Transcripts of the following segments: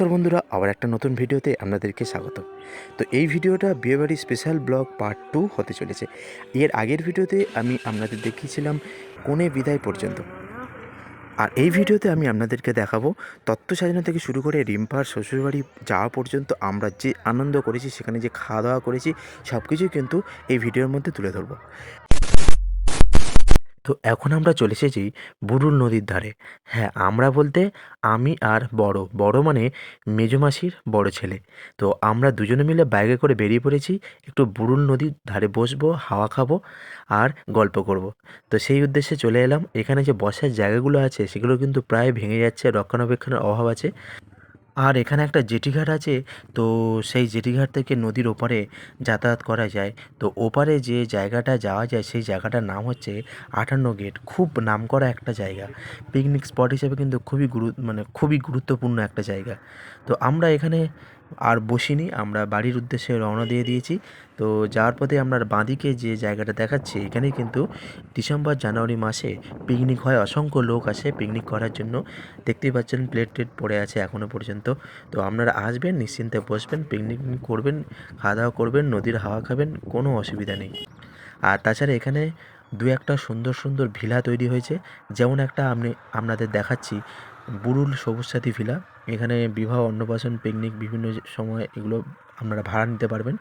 নমস্কার বন্ধুরা, আবার একটা নতুন ভিডিওতে আপনাদেরকে স্বাগত। তো এই ভিডিওটা বিয়েবাড়ি স্পেশাল ব্লগ পার্ট টু হতে চলেছে। এর আগের ভিডিওতে আমি আপনাদের দেখিয়েছিলাম কোণে বিদায় পর্যন্ত। আর এই ভিডিওতে আমি আপনাদেরকে দেখাবো তত্ত্ব সাজানো থেকে শুরু করে রিম্পার শ্বশুরবাড়ি যাওয়া পর্যন্ত আমরা যে আনন্দ করেছি, সেখানে যে খাওয়া দাওয়া করেছি সব কিছুই কিন্তু এই ভিডিওর মধ্যে তুলে ধরবো। তো এখন আমরা চলে এসেছি বুরুল নদীর ধারে। হ্যাঁ আমরা বলতে আমি আর বড়। বড় মানে মেজমাসির বড় ছেলে। তো আমরা দুজনে মিলে বাইকে করে বেরিয়ে পড়েছি, একটু বুরুল নদীর ধারে বসবো, হাওয়া খাব আর গল্প করব। তো সেই উদ্দেশ্যে চলে এলাম। এখানে যে বসার জায়গাগুলো আছে, সেগুলো কিন্তু প্রায় ভেঙে যাচ্ছে, রক্ষণাবেক্ষণের অভাব আছে। আর এখানে একটা জেটিঘাট আছে, তো সেই জেটিঘাট থেকে নদীর ওপারে যাতায়াত করা যায়। তো ওপারে যে জায়গাটা যাওয়া যায়, সেই জায়গাটার নাম হচ্ছে আটান্ন গেট। খুব নাম করা একটা জায়গা। পিকনিক স্পট হিসেবে কিন্তু খুবই গুরু মানে খুবই গুরুত্বপূর্ণ একটা জায়গা। তো আমরা এখানে আর বসিনি, আমরা বাড়ির উদ্দেশ্যে রওনা দিয়ে দিয়েছি। তো যাওয়ার পথে আমরা বাঁদিকে যে জায়গাটা দেখাচ্ছি, এখানেই কিন্তু ডিসেম্বর জানুয়ারি মাসে পিকনিক হয়। অসংখ্য লোক আসে পিকনিক করার জন্য। দেখতেই পাচ্ছেন প্লেট টেট পড়ে আছে এখনও পর্যন্ত। তো আপনারা আসবেন, নিশ্চিন্তে বসবেন পিকনিক করবেন খাওয়া দাওয়া করবেন, নদীর হাওয়া খাবেন, কোনো অসুবিধা নেই। আর তাছাড়া এখানে দু একটা সুন্দর সুন্দর ভিলা তৈরি হয়েছে। যেমন একটা আপনি, আপনাদের দেখাচ্ছি, বুরুল সবুজ সাথী ভিলা। এখানে বিবাহ, অন্নপ্রাশন পিকনিক বিভিন্ন সময় এগুলো আপনারা ভাড়া নিতে পারবেন।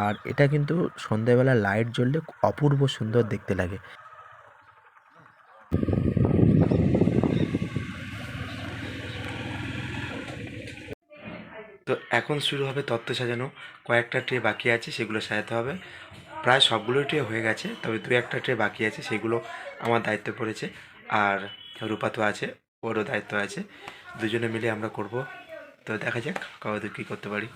আর এটা কিন্তু সন্ধ্যাবেলা লাইট জ্বললে অপূর্ব সুন্দর দেখতে লাগে। তো এখন শুরু হবে তত্ত্ব সাজানো। কয়েকটা ট্রে বাকি আছে, সেগুলো সাজাতে হবে। প্রায় সবগুলো ট্রে হয়ে গেছে, তবে দু একটা ট্রে বাকি আছে, সেগুলো আমার দায়িত্ব পড়েছে। আর রূপা তো আছে, ওরও দায়িত্ব আছে। দুজনে মিলে আমরা করব। তো দেখা যাক কবে কী করতে পারি।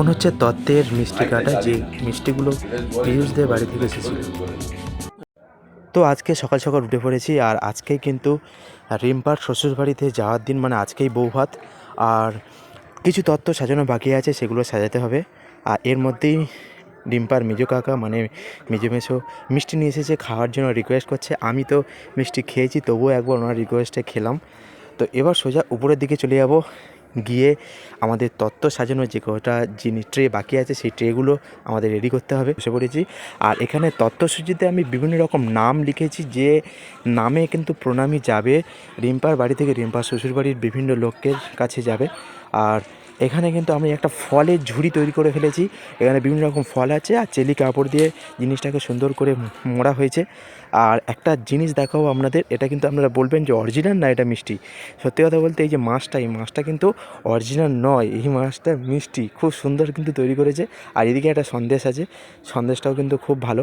এখন হচ্ছে তত্ত্বের মিষ্টি কাটা যে মিষ্টিগুলো পিয়ুষদের বাড়ি থেকে এসেছিল। তো আজকে সকাল সকাল উঠে পড়েছি আর আজকেই কিন্তু রিম্পার শ্বশুর বাড়িতে যাওয়ার দিন মানে আজকেই বউ ভাত। আর কিছু তত্ত্ব সাজানো বাকি আছে, সেগুলো সাজাতে হবে। আর এর মধ্যেই ডিম্পার মেজো কাকা মানে মেজো মেশো মিষ্টি নিয়ে এসেছে, খাওয়ার জন্য রিকোয়েস্ট করছে। আমি তো মিষ্টি খেয়েছি, তবুও একবার ওনার রিকোয়েস্টে খেলাম। তো এবার সোজা উপরের দিকে চলে যাব। গিয়ে আমাদের তত্ত্ব সাজানোর যে কটা জিনিস ট্রে বাকি আছে, সেই ট্রেগুলো আমাদের রেডি করতে হবে বসে পড়েছি। আর এখানে তত্ত্বসূচিতে আমি বিভিন্ন রকম নাম লিখেছি যে নামে কিন্তু প্রণামী যাবে। রিম্পার বাড়ি থেকে রিম্পার শ্বশুরবাড়ির বিভিন্ন লোকের কাছে যাবে। আর এখানে কিন্তু আমি একটা ফলের ঝুড়ি তৈরি করে ফেলেছি। এখানে বিভিন্ন রকম ফল আছে আর চেলি কাপড় দিয়ে জিনিসটাকে সুন্দর করে মোড়া হয়েছে। আর একটা জিনিস দেখাবো আপনাদের, এটা কিন্তু আপনারা বলবেন যে অরিজিনাল না এটা মিষ্টি? সত্যি কথা বলতে এই যে মাছটা, এই মাছটা কিন্তু অরিজিনাল নয়, এই মাছটা মিষ্টি, খুব সুন্দর কিন্তু তৈরি করেছে। আর এদিকে একটা সন্দেশ আছে, সন্দেশটাও কিন্তু খুব ভালো।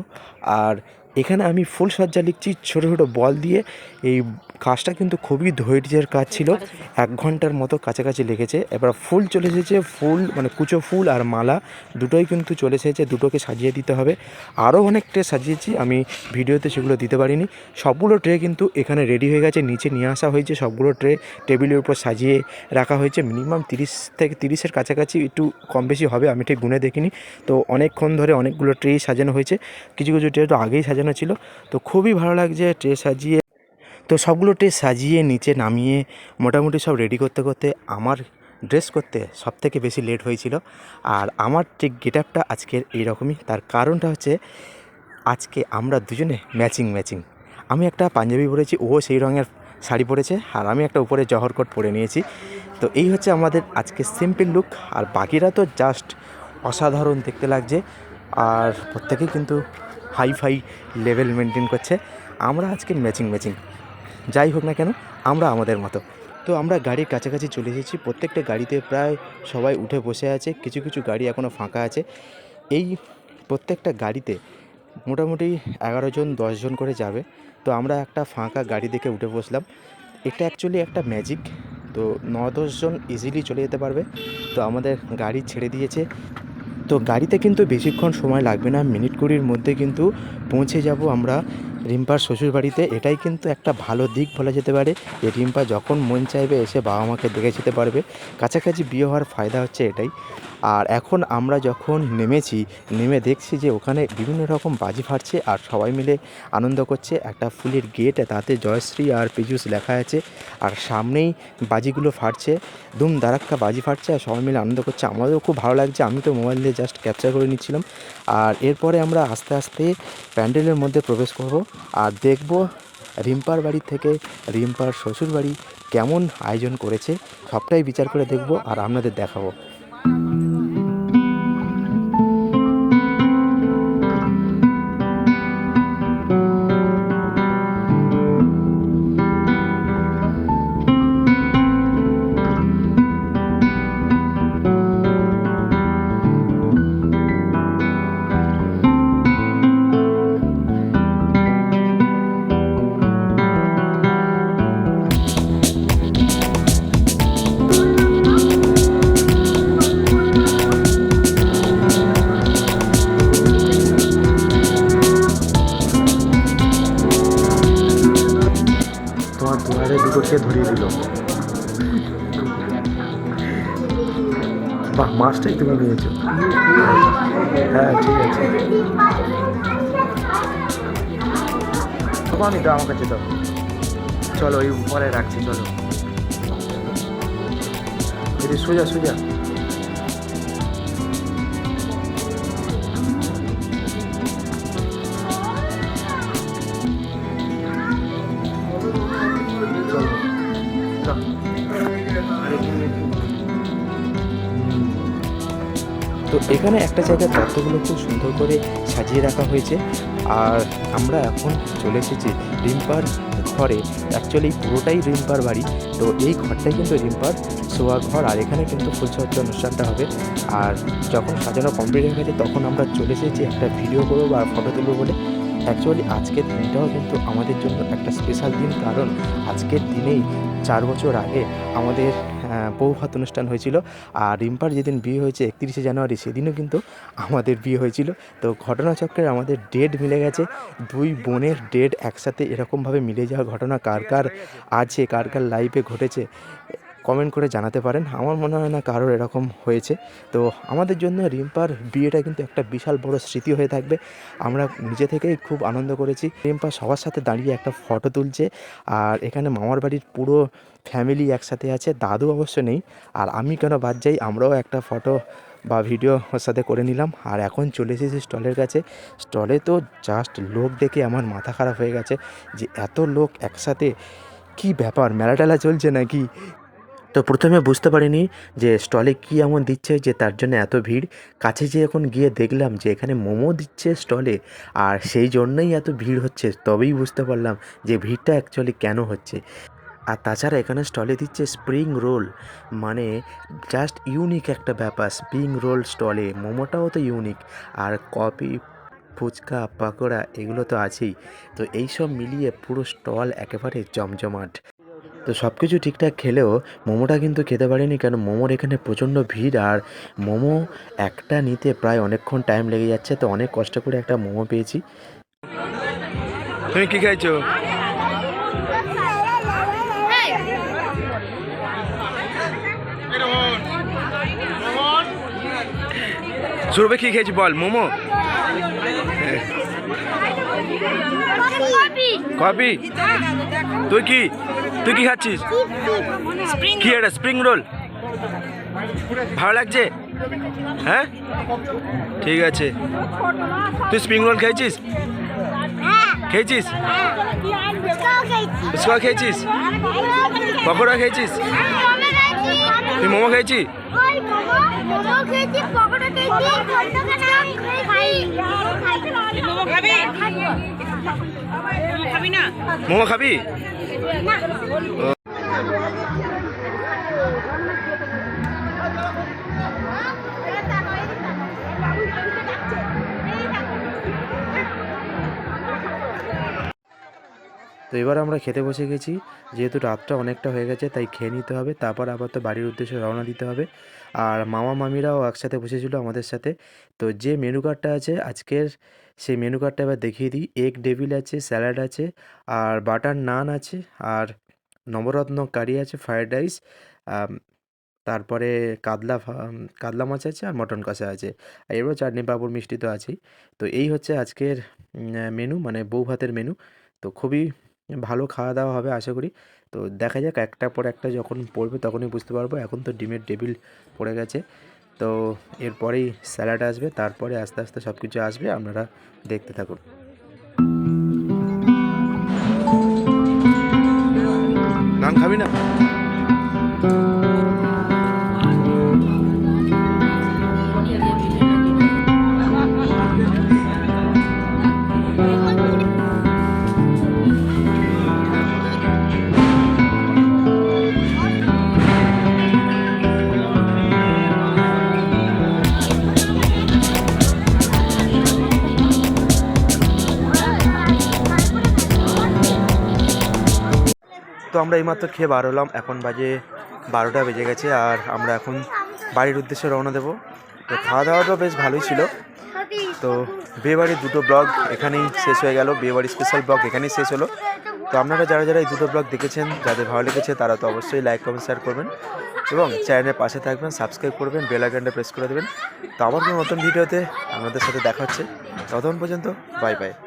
আর এখানে আমি ফুল সজ্জা লিখছি ছোটো ছোটো বল দিয়ে, এই কাজটা কিন্তু খুবই ধৈর্যের কাজ ছিল। এক ঘণ্টার মতো কাছাকাছি লেগেছে। এবার ফুল চলে এসেছে, ফুল মানে কুচো ফুল আর মালা দুটোই কিন্তু চলে এসেছে, দুটোকে সাজিয়ে দিতে হবে। আরও অনেক ট্রে সাজিয়েছি, আমি ভিডিওতে সেগুলো দিতে পারিনি। সবগুলো ট্রে কিন্তু এখানে রেডি হয়ে গেছে, নিচে নিয়ে আসা হয়েছে। সবগুলো ট্রে টেবিলের উপর সাজিয়ে রাখা হয়েছে। মিনিমাম তিরিশ থেকে তিরিশের কাছাকাছি একটু কম বেশি হবে, আমি ঠিক গুনে দেখিনি। তো অনেকক্ষণ ধরে অনেকগুলো ট্রেই সাজানো হয়েছে। কিছু কিছু ট্রে তো আগেই সাজানো ছিল। তো খুবই ভালো লাগছে ট্রে সাজিয়ে তো সবগুলো ট্রে সাজিয়ে, নিচে নামিয়ে, মোটামুটি সব রেডি করতে করতে আমার ড্রেস করতে সব থেকে বেশি লেট হয়েছিল। আর আমার যে গেট আপটা আজকের এইরকমই, তার কারণটা হচ্ছে আজকে আমরা দুজনে ম্যাচিং ম্যাচিং আমি একটা পাঞ্জাবি পরেছি, ও সেই রঙের শাড়ি পরেছে, আর আমি একটা উপরে জহর কোট পরে নিয়েছি। তো এই হচ্ছে আমাদের আজকে সিম্পল লুক আর বাকিরা তো জাস্ট অসাধারণ দেখতে লাগছে, আর প্রত্যেকেই কিন্তু হাই ফাই লেভেল মেনটেন করছে। আমরা আজকে ম্যাচিং ম্যাচিং যাই হোক না কেন, আমরা আমাদের মতো। তো আমরা গাড়ির কাছাকাছি চলে এসেছি। প্রত্যেকটা গাড়িতে প্রায় সবাই উঠে বসে আছে। কিছু কিছু গাড়ি এখনও ফাঁকা আছে। এই প্রত্যেকটা গাড়িতে মোটামুটি এগারো জন জন করে যাবে। তো আমরা একটা ফাঁকা গাড়ি দেখে উঠে বসলাম। এটা অ্যাকচুয়ালি একটা ম্যাজিক তো ন জন ইজিলি চলে যেতে পারবে। তো আমাদের গাড়ি ছেড়ে দিয়েছে। তো গাড়িতে কিন্তু বেশিক্ষণ সময় লাগবে না। মিনিট কুড়ির মধ্যে কিন্তু পৌঁছে যাব আমরা। রিম্পার শ্বশুর বাড়িতে এটাই কিন্তু একটা ভালো দিক বলা যেতে পারে যে রিম্পা যখন মন চাইবে এসে বাবা মাকে দেখে যেতে পারবে। কাছাকাছি বিয়ে হওয়ার ফায়দা হচ্ছে এটাই। আর এখন আমরা যখন নেমেছি, নেমে দেখছি যে ওখানে বিভিন্ন রকম বাজি ফাটছে আর সবাই মিলে আনন্দ করছে। একটা ফুলের গেট, তাতে জয়শ্রী আর পীযুষ লেখা আছে আর সামনেই বাজিগুলো ফাটছে। দুম দারাক্কা বাজি ফাটছে আর সবাই মিলে আনন্দ করছে। আমাদেরও খুব ভালো লাগছে, আমি তো মোবাইল দিয়ে জাস্ট ক্যাপচার করে নিচ্ছিলাম। আর এরপরে আমরা আস্তে আস্তে প্যান্ডেলের মধ্যে প্রবেশ করব। আর দেখব রিম্পার বাড়ি থেকে রিম্পার শ্বশুর বাড়ি কেমন আয়োজন করেছে, সবটাই বিচার করে দেখব আর আপনাদের দেখাবো। নিয়েছো হ্যাঁ ঠিক আছে। আমি তো আমার কাছে দাও চলো ওই উপরে রাখছি, চলো। সোজা সোজা। তো এখানে একটা জায়গায় তত্ত্বগুলো খুব সুন্দর করে সাজিয়ে রাখা হয়েছে। আর আমরা এখন চলে এসেছি রিম্পার ঘরে। অ্যাকচুয়ালি পুরোটাই রিম্পার বাড়ি। তো এই ঘরটাই কিন্তু রিম্পার শোয়া ঘর। আর এখানে কিন্তু ফুলসজ্জা অনুষ্ঠানটা হবে। আর যখন সাজানো কমপ্লিট হয়ে গেছে, তখন আমরা চলে এসেছি একটা ভিডিও করব বা ফটো তুলবো বলে। অ্যাকচুয়ালি আজকের দিনটাও কিন্তু আমাদের জন্য একটা স্পেশাল দিন। কারণ আজকের দিনেই চার বছর আগে আমাদের আহ, বৌভাত অনুষ্ঠান হয়েছিল। আর রিম্পার যেদিন বিয়ে হয়েছে একত্রিশে জানুয়ারি সেদিনও কিন্তু আমাদের বিয়ে হয়েছিল। তো ঘটনাচক্রে আমাদের ডেট মিলে গেছে। দুই বোনের ডেট একসাথে এরকমভাবে মিলে যাওয়ার ঘটনা কার কার আছে কার কার লাইফে ঘটেছে কমেন্ট করে জানাতে পারেন। আমার মনে হয় না কারোর এরকম হয়েছে। তো আমাদের জন্য রিম্পার বিয়েটা কিন্তু একটা বিশাল বড় স্মৃতি হয়ে থাকবে। আমরা নিজে থেকেই খুব আনন্দ করেছি। রিম্পা সবার সাথে দাঁড়িয়ে একটা ফটো তুলছে। আর এখানে মামার বাড়ির পুরো ফ্যামিলি একসাথে আছে। দাদু অবশ্য নেই। আর আমি কেন বাদ যাই, আমরাও একটা ফটো বা ভিডিও ওর সাথে করে নিলাম। আর এখন চলে এসেছি স্টলের কাছে। স্টলে তো জাস্ট লোক দেখে আমার মাথা খারাপ হয়ে গেছে যে এত লোক একসাথে, কি ব্যাপার? মেলা টেলা চলছে নাকি? তো প্রথমে বুঝতে পারিনি যে স্টলে কি এমন দিচ্ছে যে তার জন্য এত ভিড়। কাছে যে এখন গিয়ে দেখলাম যে এখানে মোমো দিচ্ছে স্টলে আর সেই জন্যই এত ভিড় হচ্ছে, তবেই বুঝতে পারলাম যে ভিড়টা অ্যাকচুয়ালি কেন হচ্ছে। আর তাছাড়া এখানে স্টলে দিচ্ছে স্প্রিং রোল মানে জাস্ট ইউনিক একটা ব্যাপার স্প্রিং রোল স্টলে। মোমোটাও তো ইউনিক আর কফি, ফুচকা, পাকোড়া এগুলো তো আছেই। তো এইসব মিলিয়ে পুরো স্টল একেবারে জমজমাট। তো সব কিছু ঠিকঠাক খেলেও মোমোটা কিন্তু খেতে পারিনি কেন মোমোর এখানে প্রচণ্ড ভিড় আর মোমো একটা নিতে প্রায় অনেকক্ষণ টাইম লেগে যাচ্ছে তো অনেক কষ্ট করে একটা মোমো পেয়েছি। তুমি কী খাইছো? শুরুবে কি খেয়েছি বল মোমো? কফি? তুই কি? তুই কি খাচ্ছিস? কি এটা স্প্রিং রোল ভালো লাগছে? হ্যাঁ? ঠিক আছে। তুই স্প্রিং রোল খেয়েছিস? খেয়েছিস? ফুচকা খেয়েছিস? পকোড়া খেয়েছিস? তুই মোমো খেয়েছি খাবি খাবি না? মোমো খাবি? তো এবার আমরা খেতে বসে গেছি যেহেতু রাতটা অনেকটা হয়ে গেছে তাই খেয়ে নিতে হবে তারপর আবার তো বাড়ির উদ্দেশ্যে রওনা দিতে হবে। আর মামা মামিরাও একসাথে বসেছিল আমাদের সাথে। তো যে মেনু কার্ডটা আছে আজকের সেই মেনু কার্ডটা এবার দেখিয়ে দিই। এগ ডেভিল আছে স্যালাড আছে, আর বাটার নান আছে, আর নবরত্ন কারি আছে ফ্রায়েড রাইস তারপরে কাতলা কাতলা মাছ আছে আর মটন কষা আছে। আর এরপর চাটনি পাঁপড় মিষ্টি তো আছেই। তো এই হচ্ছে আজকের মেনু মানে বউ ভাতের মেনু তো খুবই ভালো খাওয়া দাওয়া হবে আশা করি। তো দেখা যাক একটার পর একটা যখন পড়বে তখনই বুঝতে পারব। এখন তো ডিমের টেবিল পড়ে গেছে। তো এরপরেই স্যালাড আসবে, তারপরে আস্তে আস্তে সব কিছু আসবে, আপনারা দেখতে থাকুন। নান খাবি না? আমরা এইমাত্র খেয়ে বার হলাম। এখন বাজে বারোটা বেজে গেছে আর আমরা এখন বাড়ির উদ্দেশ্যে রওনা দেবো। তো খাওয়া দাওয়াটাও বেশ ভালোই ছিল। তো বিয়েবাড়ির দুটো ব্লগ এখানেই শেষ হয়ে গেল। বিয়েবাড়ির স্পেশাল ব্লগ এখানেই শেষ হলো। তো আপনারা যারা যারা এই দুটো ব্লগ দেখেছেন, যাদের ভালো লেগেছে, তারা তো অবশ্যই লাইক কমেন্ট শেয়ার করবেন। এবং চ্যানেলের পাশে থাকবেন সাবস্ক্রাইব করবেন বেল আইকনটা প্রেস করে দেবেন। তো আবার কোনো নতুন ভিডিওতে আপনাদের সাথে দেখা হচ্ছে। ততক্ষণ পর্যন্ত বাই বাই